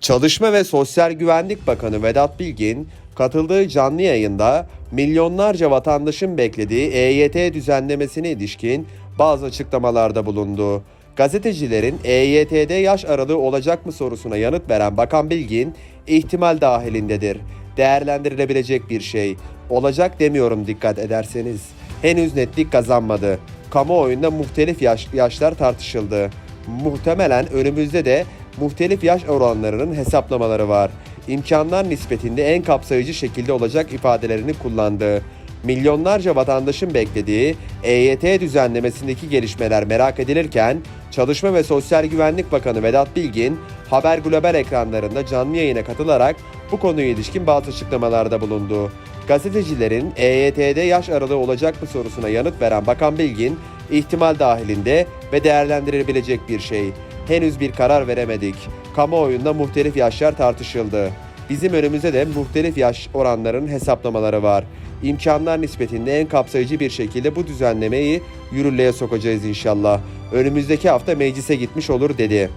Çalışma ve Sosyal Güvenlik Bakanı Vedat Bilgin katıldığı canlı yayında milyonlarca vatandaşın beklediği EYT düzenlemesine ilişkin bazı açıklamalarda bulundu. Gazetecilerin EYT'de yaş aralığı olacak mı sorusuna yanıt veren Bakan Bilgin ihtimal dahilindedir. Değerlendirilebilecek bir şey. Olacak demiyorum dikkat ederseniz. Henüz netlik kazanmadı. Kamuoyunda muhtelif yaş, yaşlar tartışıldı. Muhtemelen önümüzde de muhtelif yaş oranlarının hesaplamaları var. İmkanlar nispetinde en kapsayıcı şekilde olacak ifadelerini kullandı. Milyonlarca vatandaşın beklediği EYT düzenlemesindeki gelişmeler merak edilirken Çalışma ve Sosyal Güvenlik Bakanı Vedat Bilgin Haber Global ekranlarında canlı yayına katılarak bu konuya ilişkin bazı açıklamalarda bulundu. Gazetecilerin EYT'de yaş aralığı olacak mı sorusuna yanıt veren Bakan Bilgin, ihtimal dahilinde ve değerlendirilebilecek bir şey. Henüz bir karar veremedik. Kamuoyunda muhtelif yaşlar tartışıldı. Bizim önümüzde de muhtelif yaş oranlarının hesaplamaları var. İmkanlar nispetinde en kapsayıcı bir şekilde bu düzenlemeyi yürürlüğe sokacağız inşallah. Önümüzdeki hafta meclise gitmiş olur dedi.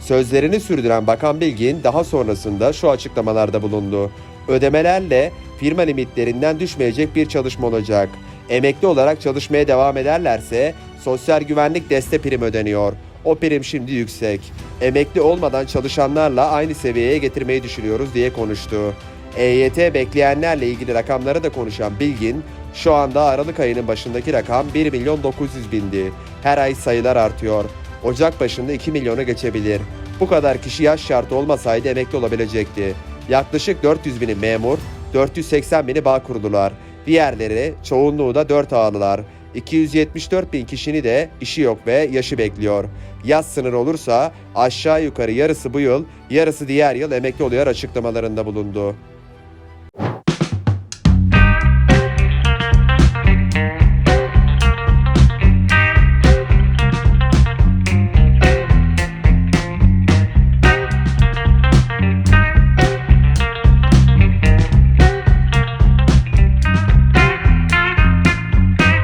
Sözlerini sürdüren Bakan Bilgin daha sonrasında şu açıklamalarda bulundu. Ödemelerle firma limitlerinden düşmeyecek bir çalışma olacak. Emekli olarak çalışmaya devam ederlerse sosyal güvenlik destek prim ödeniyor. O prim şimdi yüksek. Emekli olmadan çalışanlarla aynı seviyeye getirmeyi düşünüyoruz diye konuştu. EYT bekleyenlerle ilgili rakamları da konuşan Bilgin, şu anda Aralık ayının başındaki rakam 1 milyon 900 bindi. Her ay sayılar artıyor. Ocak başında 2 milyona geçebilir. Bu kadar kişi yaş şartı olmasaydı emekli olabilecekti. Yaklaşık 400 bini memur, 480 bini bağ kurdular. Diğerleri çoğunluğu da 4 ağlılar. 274 bin kişinin de işi yok ve yaşı bekliyor. Yaz sınır olursa aşağı yukarı yarısı bu yıl, yarısı diğer yıl emekli oluyor açıklamalarında bulundu.